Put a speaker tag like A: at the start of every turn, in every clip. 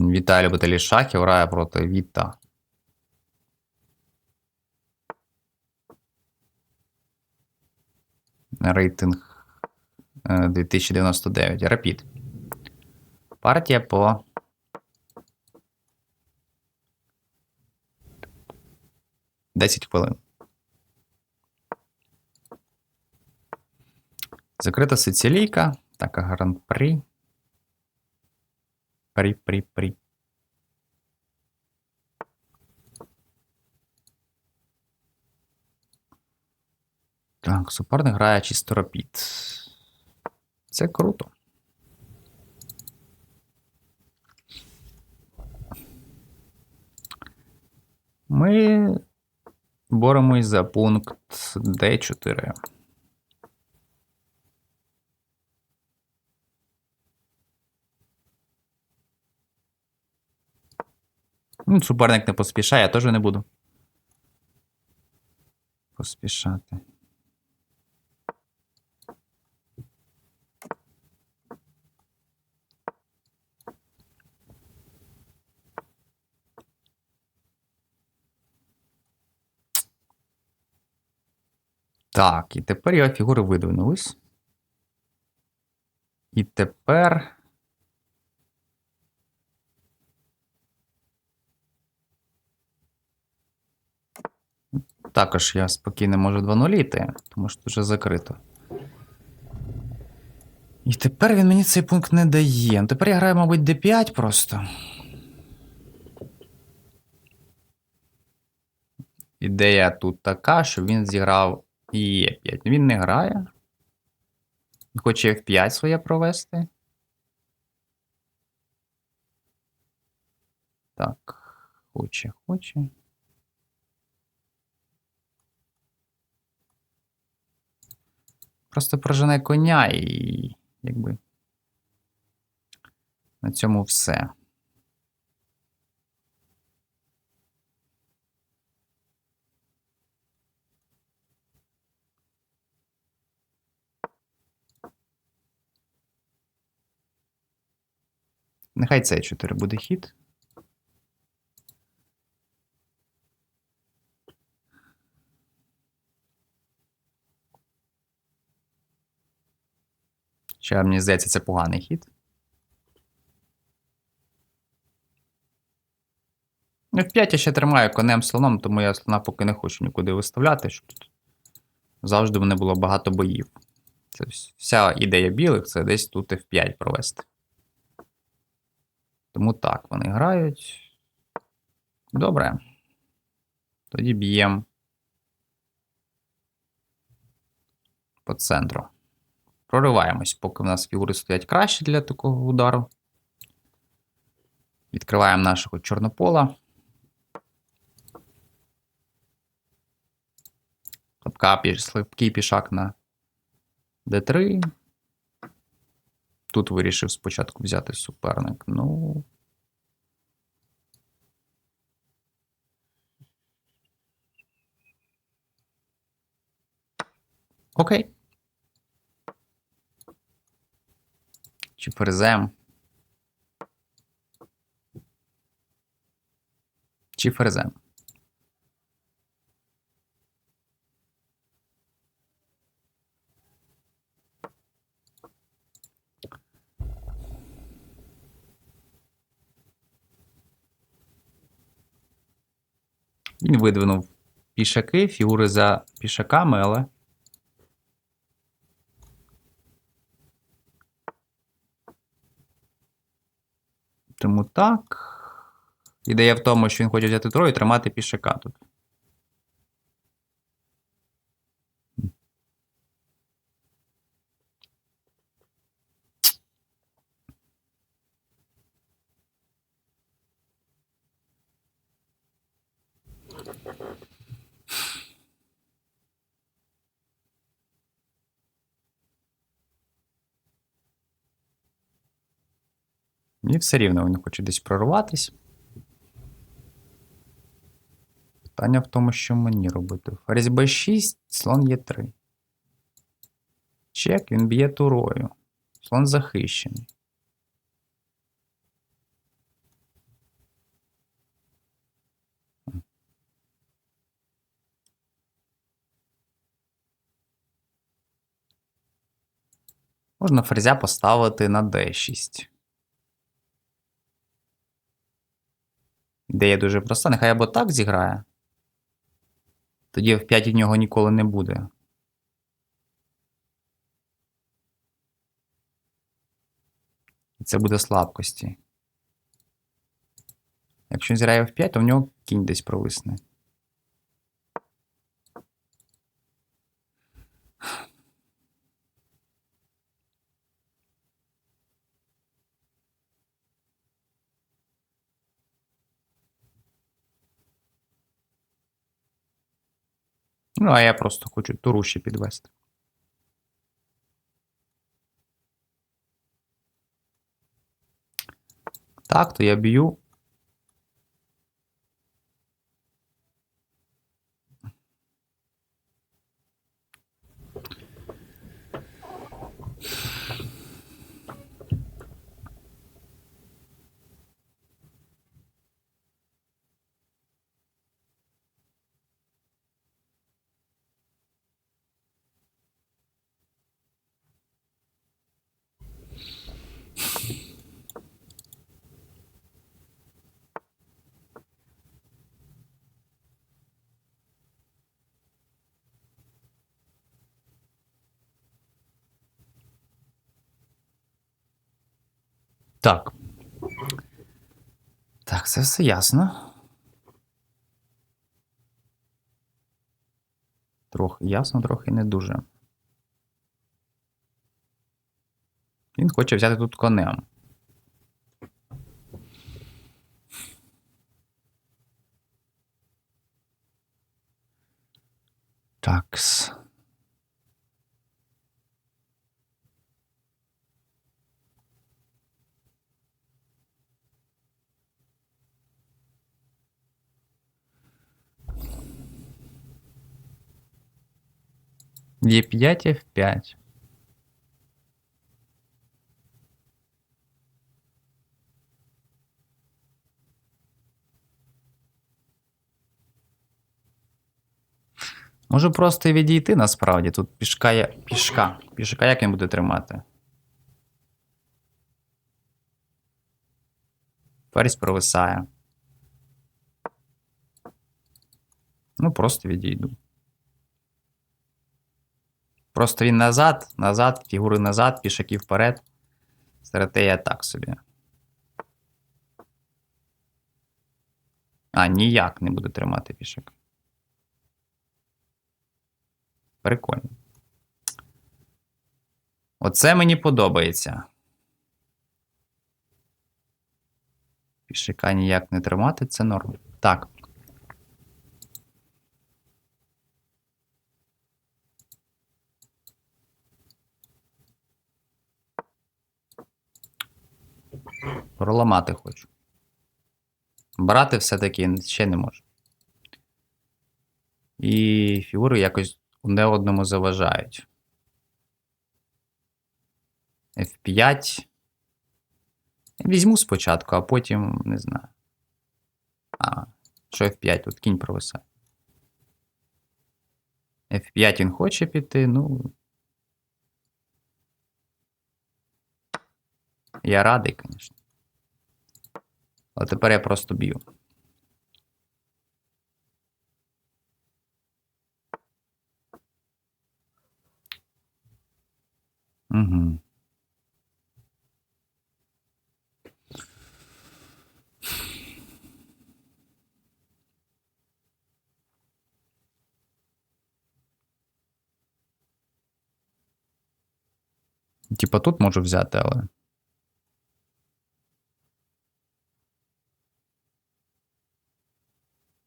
A: Віталій любителі шахів грає проти Віта. Рейтинг е, 2099. Рапід. Партія по. Десять хвилин. Закрита сицилійка. Так, гран-прі. Прі-прі-прі. Так, суперник грає чисто рапід. Це круто. Ми боремось за пункт D4. Ну, суперник не поспішає, я теж не буду. Поспішати. Так, і тепер його фігури видвинулись. І тепер. Також я спокійно можу 2 йти, тому що вже закрито. І тепер він мені цей пункт не дає. Ну, тепер я граю, мабуть, D5 просто. Ідея тут така, що він зіграв і Е5. Він не грає. Хоче F5 своє провести. Так, хоче, хоче. Просто прожене коня і якби. На цьому все. Нехай це 4 буде хід. Ще мені здається, це поганий хід. Ну, в 5 я ще тримаю конем слоном, тому я слона поки не хочу нікуди виставляти, щоб тут завжди в мене було багато боїв. Це вся ідея білих це десь тут F5 провести. Тому так, вони грають. Добре. Тоді б'ємо по центру. Прориваємось, поки в нас фігури стоять краще для такого удару. Відкриваємо нашого чорнопола. Слабка, слабкий пішак на D3. Тут вирішив спочатку взяти суперник. Ну. Окей. Чи ферзем? Чи ферзем? Він видвинув пішаки, фігури за пішаками, але. Тому так. Ідея в тому, що він хоче взяти трою і тримати пішака тут. Мені все рівно вони хочуть десь прорватись. Питання в тому, що мені робити. Ферзь b 6 слон є 3. Чек, він б'є турою. Слон захищений. Можна ферзя поставити на d6. Ідея дуже проста. Нехай або так зіграє. Тоді в 5 в нього ніколи не буде. Це буде слабкості. Якщо зіграє в 5, то в нього кінь десь провисне. Ну, а я просто хочу туру ще підвести. Так, то я б'ю. Так. Так, це все ясно. Трохи ясно, трохи не дуже. Він хоче взяти тут конем. Такс. Е5, F5. Можу просто відійти насправді. Тут пішка є. Пішка. Пішка як він буде тримати? Ферзь провисає. Ну, просто відійду. Просто він назад, назад, фігури назад, пішаки вперед. Стратегія так собі. А, ніяк не буде тримати пішак. Прикольно. Оце мені подобається. Пішака ніяк не тримати, це норм. Так. Проламати хочу. Брати все-таки ще не можу. І фігури якось одне одному заважають. F5. Візьму спочатку, а потім не знаю. А, що F5? Тут кінь провисає. F5 він хоче піти, ну. Я радий, звісно. Але тепер я просто б'ю. Угу. Типа тут можу взяти, але.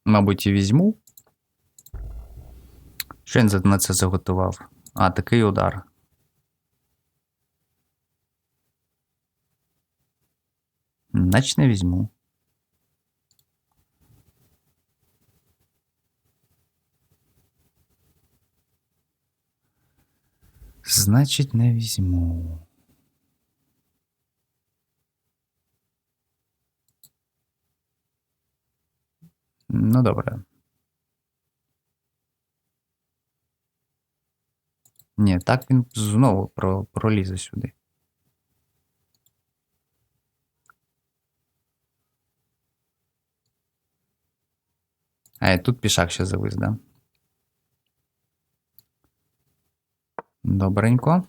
A: Мабуть, і візьму. Що він на це заготував? А, такий удар. Значить, не візьму. Значить, не візьму. Ну, добре. Ні, так він знову пролізе сюди. А, тут пішак ще завис, да? Добренько.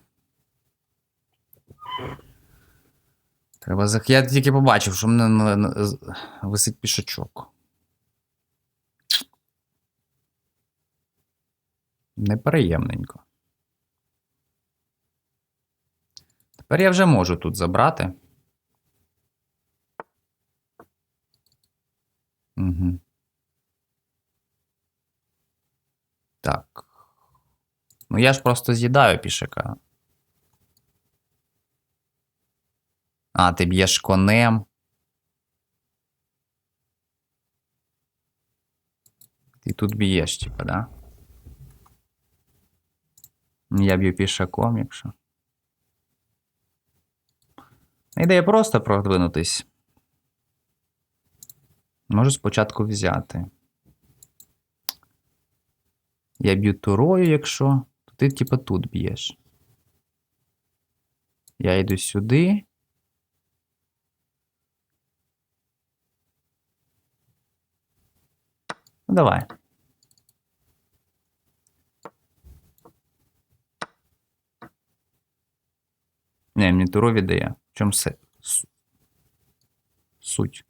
A: Треба зах... Я тільки побачив, що в мене висить пішачок. Неприємненько. Тепер я вже можу тут забрати. Угу. Так. Ну я ж просто з'їдаю пішака. А, ти б'єш конем. Ти тут б'єш, типа, да? Я б'ю пішаком, якщо. Ідея просто продвинутись. Можу спочатку взяти. Я б'ю турою, якщо, то ти, типа, тут б'єш. Я йду сюди. Ну, давай. Не, мені туру віддає. В чому суть?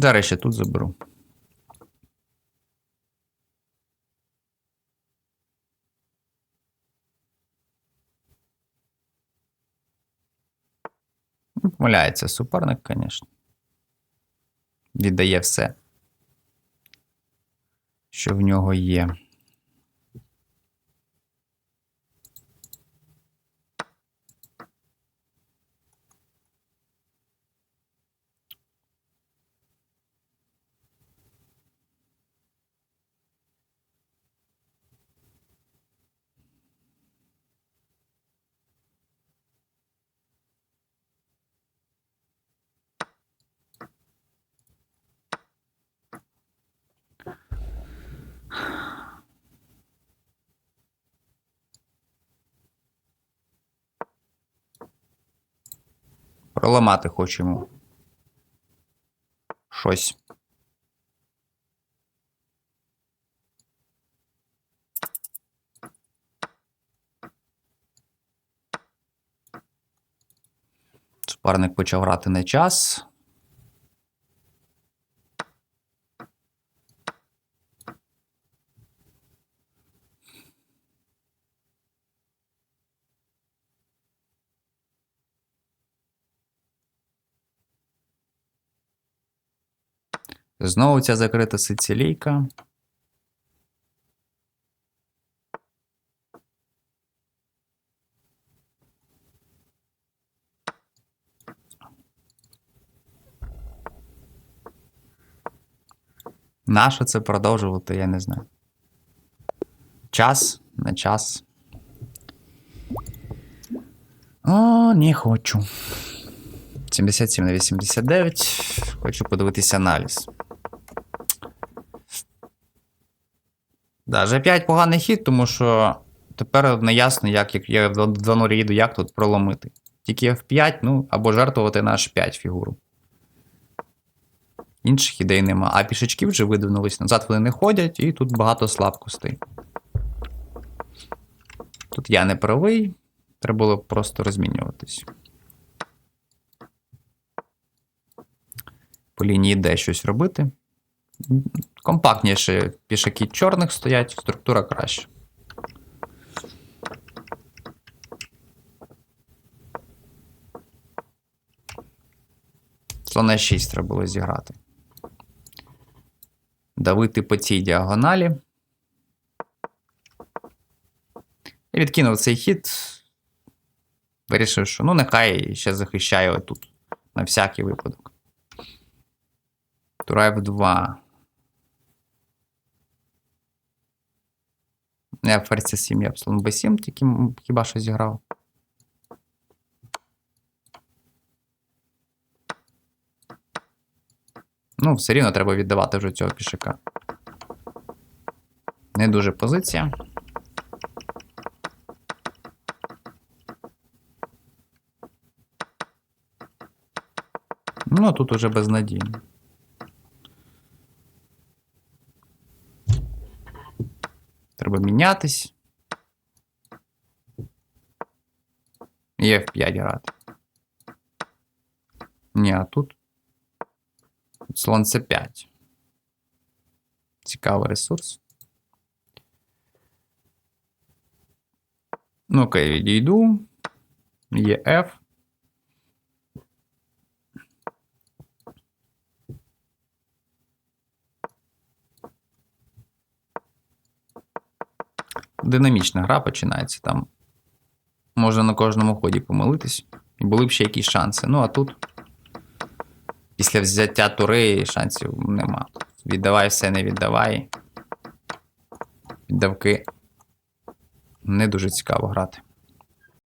A: Зараз ще тут заберу. Помиляється суперник, звісно. Віддає все, що в нього є. Проламати хочемо. Щось. Суперник почав грати на час. Знову ця закрита сицилійка. Нащо це продовжувати, я не знаю. Час, не час. О, не хочу. 77 на 89. Хочу подивитися аналіз. Да, G5 поганий хід, тому що тепер не ясно, як, як я в 2-0 їду, як тут проломити. Тільки F5, ну, або жертвувати на H5 фігуру. Інших ідей нема. А пішечки вже видвинулись назад, вони не ходять, і тут багато слабкостей. Тут я не правий. Треба було просто розмінюватись. По лінії D щось робити. Компактніше пішаки чорних стоять, структура краще. Слон 6 треба було зіграти. Давити по цій діагоналі. І відкинув цей хід. Вирішив, що ну нехай ще захищає отут. На всякий випадок. Тура F2. Ферзь 7 я б слон B7 тільки хіба що зіграв. Ну, все рівно треба віддавати вже цього пішака. Не дуже позиція. Ну, тут уже безнадійно. Треба мінятись. І F5 грати. Ні, а тут. Тут слон C5. Цікавий ресурс. Ну, окей, відійду. Є F. Динамічна гра починається там. Можна на кожному ході помилитись. І були б ще якісь шанси. Ну, а тут. Після взяття тури шансів нема. Віддавай все, не віддавай. Віддавки. Не дуже цікаво грати.